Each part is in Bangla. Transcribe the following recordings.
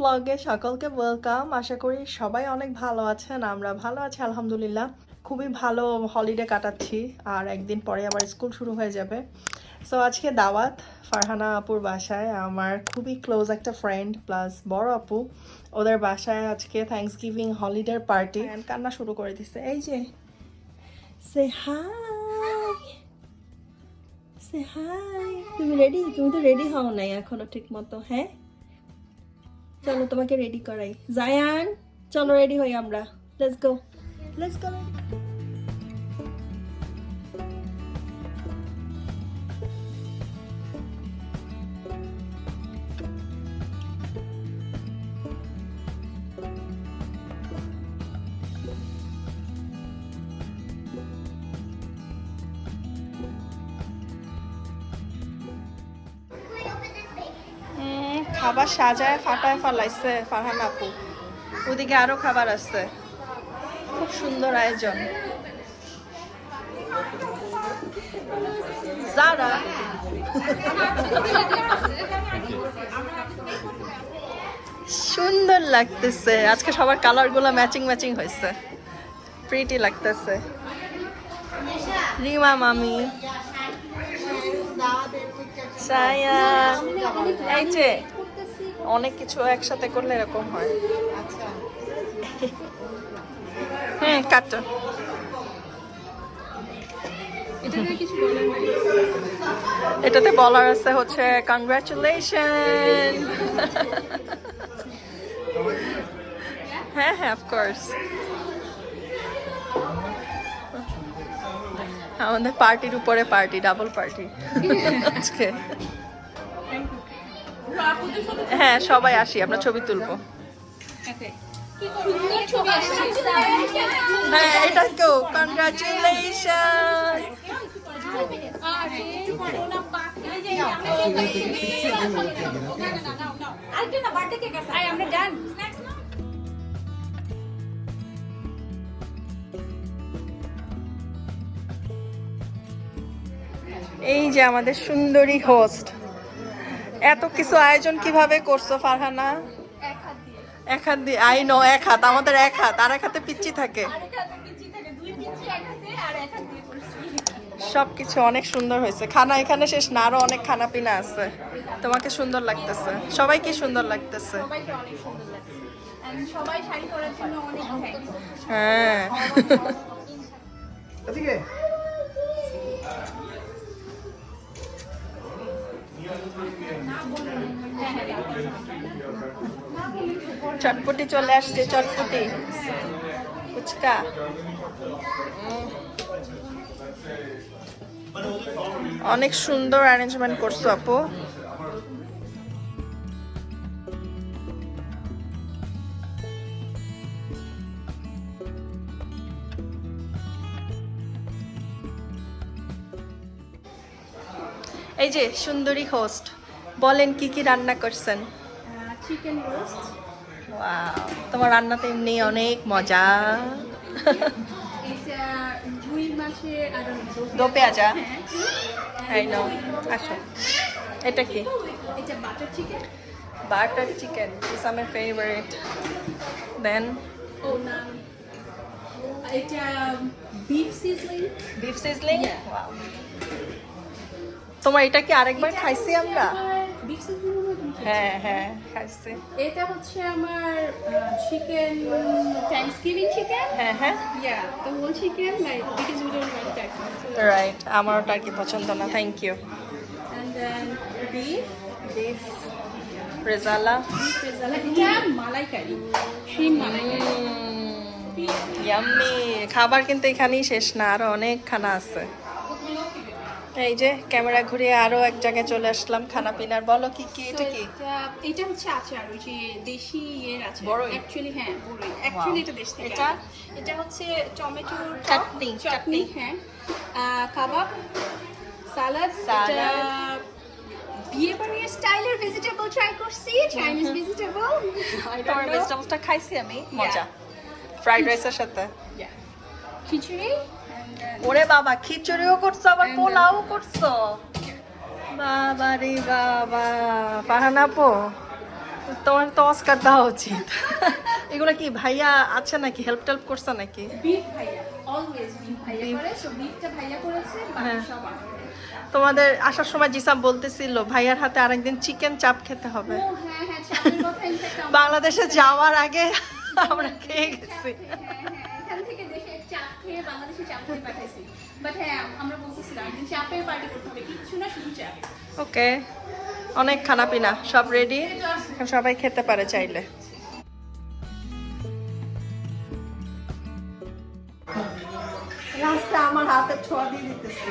ব্লগে সকলকে ওয়েলকাম আশা করি সবাই অনেক ভালো আছেন আমরা ভালো আছি আলহামদুলিল্লাহ। খুবই ভালো হলিডে কাটাচ্ছি আর একদিন পরে আবার স্কুল শুরু হয়ে যাবে। সো আজকে দাওয়াত ফারহানা আপুর বাসায় আমার খুবই ক্লোজ একটা ফ্রেন্ড প্লাস বড় আপু। ওদের বাসায় আজকে থ্যাংকস গিভিং হলিডের পার্টি কান্না শুরু করে দিছে। এই যে। সে হাই সে হাই তুমি রেডি তুমি তো রেডি হও নাই এখনও ঠিক মতো হ্যাঁ? চলো তোমাকে রেডি করাই। জায়ান চলো রেডি হই আমরা। লেটস গো লেটস গো খাবার সাজায় ফাটায় ফালাইছে ফারহান আপু। ওদিকে আরও খাবার আছে। খুব সুন্দর আয়োজন। যারা সুন্দর লাগতেছে। আজকে সবার কালারগুলো ম্যাচিং ম্যাচিং হয়েছে। প্রিটি লাগতেছে। রিমা মামি। সায়ান এই যে অনেক কিছু একসাথে করলে এরকম হয়। হুম কাটো এটাতে বলার আছে হচ্ছে কংগ্রাচুলেশন হ্যাঁ হ্যাঁ অফকোর্স আমাদের পার্টির উপরে পার্টি ডাবল পার্টি আজকে। হ্যাঁ সবাই আসি আমরা ছবি তুলবো। হ্যাঁ এটা আমরা ডান এই যে আমাদের সুন্দরী হোস্ট এত কিছু আয়োজন কীভাবে করছ ফারহানা? এক হাত দিয়ে। আই নো এক হাত আমাদের এক হাত আর এক হাতে পিচ্ছি থাকে। সবকিছু অনেক সুন্দর হয়েছে। খানা এখানে শেষ না আরও অনেক খানা পিনা আছে। তোমাকে সুন্দর লাগতেছে। সবাই কি সুন্দর লাগতেছে? সবাইকে চটপটি চলে আসছে চটপটি। ফুচকা। অনেক সুন্দর অ্যারেঞ্জমেন্ট করছ আপু। এই যে সুন্দরী হোস্ট বলেন কি কি রান্না করছেন? চিকেন রোস্ট ওয়াও তোমার রান্না তো এমনি অনেক মজা। এটা দো পেঁয়াজা। নাও আসো। এটা কি? বাটার চিকেন ইস আমার ফেভারিট দেন তোমার এটা কি আরেকবার খাইছি আমরা হ্যাঁ হ্যাঁ খাইছি এটা হচ্ছে আমার চিকেন থ্যাঙ্কসগিভিং চিকেন হ্যাঁ হ্যাঁ। ইয়া like turkey রাইট আমার ওটা আর কি পছন্দ না thank you beef rezala rezala এটা ইয়াম্মি খাবার কিন্তু এখানেই শেষ না আরও অনেক খানা আছে। এই যে ক্যামেরা ঘুরিয়ে আরও এক জায়গায় চলে আসলাম খানা পিনার। বলো কি কি এটা কি? এটা- হচ্ছে আচার ওই যে দেশি ইয়ের আচার? অ্যাকচুয়ালি হ্যাঁ বড়ই। অ্যাকচুয়ালি এটা দেশ। থেকে এটা? এটা হচ্ছে টমেটো চাটনি, চাটনি। হ্যাঁ। কাবাব সালাদ. এটা বিয়ে বাড়ির স্টাইলের ভেজিটেবল ট্রাই করছি চাইনিজ ভেজিটেবল তোমার ভেজিটেবলসটা খাইছি আমি মজা। ফ্রাইড রাইসের সাথে। খিচুড়ি? ওরে বাবা খিচুড়িও করছ আবার পোলাও করছ? বাবা রে বাবা পাহানাপো তোমার তো অস্কার দেওয়া উচিত। এগুলো কি ভাইয়া আছে নাকি? হেল্প টেল্প করছে নাকি? হ্যাঁ। তোমাদের আসার সময় জিসাম বলতেছিল ভাইয়ার হাতে আরেকদিন চিকেন চাপ খেতে হবে। হ্যাঁ হ্যাঁ বাংলাদেশে যাওয়ার আগে আমরা খেয়ে গেছি। পাঠাইছি। বাট হ্যাঁ আমরা বলতেছিলাম চাপের পার্টি করতে হবে কিচ্ছু না শুধু চাপ ওকে অনেক খানা পিনা সব রেডি এখন সবাই খেতে পারে চাইলে। লাস্টে আমার হাতে ছোঁয়া দিয়ে দিতেছি।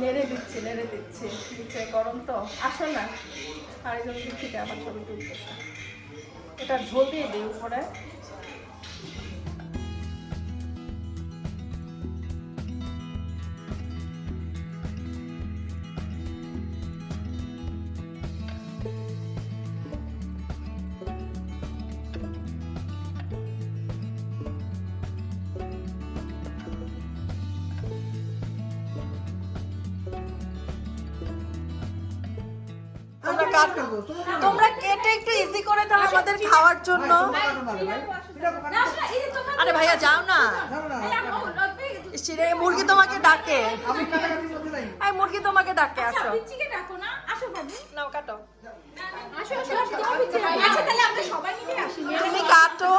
নেড়ে দিচ্ছি নেড়ে দিচ্ছি। নিচে গরম তো আসো না। আরেকজন দিক থেকে আমার ছবি তুলতেছে। এটা ঝোল দিয়ে দিই উপরে। কাটো তোমরা কেটে একটু ইজি করে দাও আমাদের খাওয়ার জন্য। আরে ভাইয়া যাও না। মুরগি তোমাকে ডাকে। এই মুরগি তোমাকে ডাকে আসো। নাও কাটো। তুমি কাটো।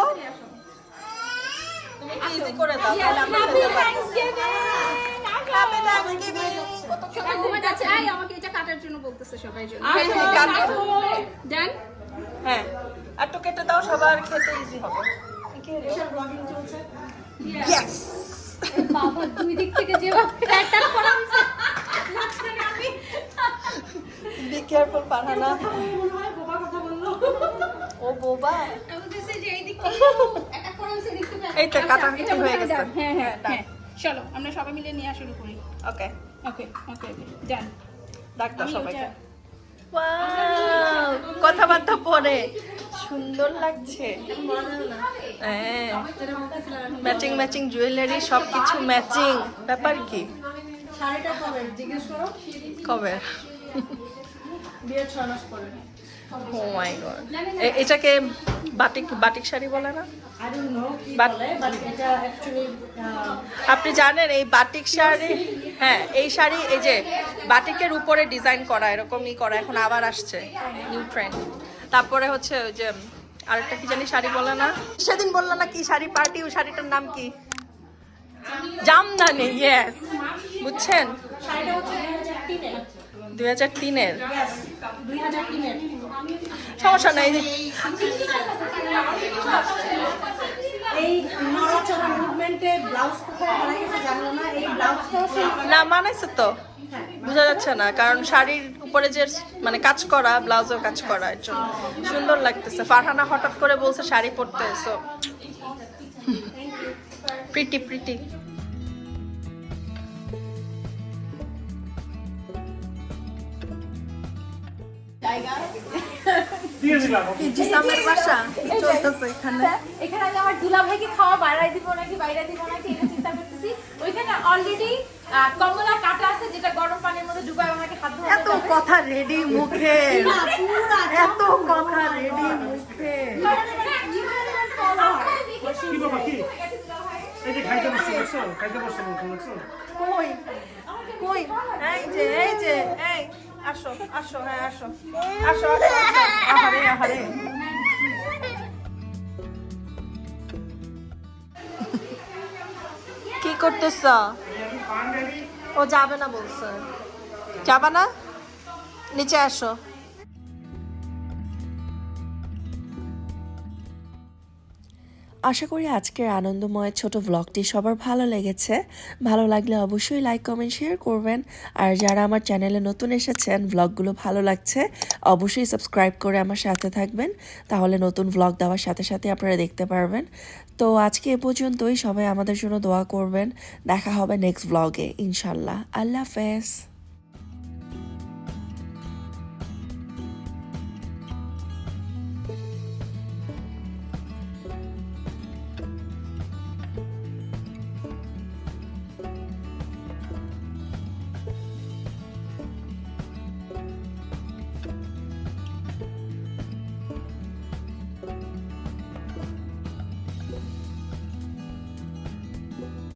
ইজি করে দাও তাহলে আমরা খেতে পারব Happy Thanksgiving! ঘুমে যাচ্ছে। আমাকে এটা কাটার জন্য বলতেছে সবাই জন্য হ্যাঁ, হ্যাঁ, হ্যাঁ আর তো কেটে দাও সবার খেতে ইজি হবে। ইয়েস বাবা দুই দিক থেকে যেভাবে অ্যাটাক করা হয়েছে বি কেয়ারফুল পারহানা ও বোবা। যে এই তো আচ্ছা, হয়ে গেছে। হ্যাঁ হ্যাঁ হ্যাঁ চলো আমরা সবাই মিলে নেওয়া শুরু করি। ওকে ওকে ওকে ডান ডাক্তার সবাইকে। কথাবার্তা পরে। সুন্দর লাগছে। হ্যাঁ। ম্যাচিং ম্যাচিং জুয়েলারি সব কিছু ম্যাচিং ব্যাপার কি? শাড়িটা কবে? জিজ্ঞেস করো। কবে? বিয়ের ছয় মাস পরে। ও মাই গড এটাকে বাটিক বাটিক শাড়ি বলে না? আই ডোন্ট নো কি But- বলে বাট আপনি জানেন এই বাটিক শাড়ি হ্যাঁ এই শাড়ি এই যে বাটিকের উপরে ডিজাইন করা এরকমই করা এখন আবার আসছে নিউ ট্রেন্ড তারপরে হচ্ছে ওই যে আরেকটা কি জানি শাড়ি বলে না? সেদিন বলল না কি শাড়ি পার্টি ওই শাড়িটার নাম কি? জামদানি। ইয়েস বুঝছেন? শাড়িটা হচ্ছে দুই হাজার তিনের? সমস্যা নাই না? মানাইছে তো। হ্যাঁ বোঝা যাচ্ছে না কারণ শাড়ির উপরে যে মানে কাজ করা ব্লাউজেও কাজ করা এর জন্য সুন্দর লাগতেছে। ফারহানা হঠাৎ করে বলছে শাড়ি পরতে সো প্রিটি প্রিটি জিসামের বাসা চলতেছে এখানে। এখানে আমি আমার দুলা ভাইকে খাওয়া বাড়াই দিব নাকি বাইরে দিব নাকি এটা চিন্তা করতেছি। ওইখানে অলরেডি কমলা কাটা আছে যেটা গরম পানির মধ্যে ডুবাই ওনাকে হাত এত কথা রেডি মুখে। এত কথা রেডি মুখে। কি বাবা কি? এই যে খাইতে বসছো দেখছ? খাইতে বসছো দেখছ? কই? কই? এই যে এই যে এই। আসো আসো হ্যাঁ আসো। আসো আসো। আহারে আহারে। কি করতেছ? ও যাবে না বলছে। যাবে না? নিচে আসো। আশা করি আজকের আনন্দময় ছোট ভ্লগটি সবার ভালো লেগেছে। ভালো লাগলে অবশ্যই লাইক কমেন্ট শেয়ার করবেন। আর যারা আমার চ্যানেলে নতুন এসেছেন ভ্লগগুলো ভালো লাগছে, অবশ্যই সাবস্ক্রাইব করে আমার সাথে থাকবেন। তাহলে নতুন ভ্লগ দেওয়ার সাথে সাথে আপনারা দেখতে পারবেন। তো আজকে এ পর্যন্তই। সবাই আমাদের জন্য দোয়া করবেন। দেখা হবে নেক্সট ভ্লগে ইনশাল্লাহ। আল্লাহ হাফেজ।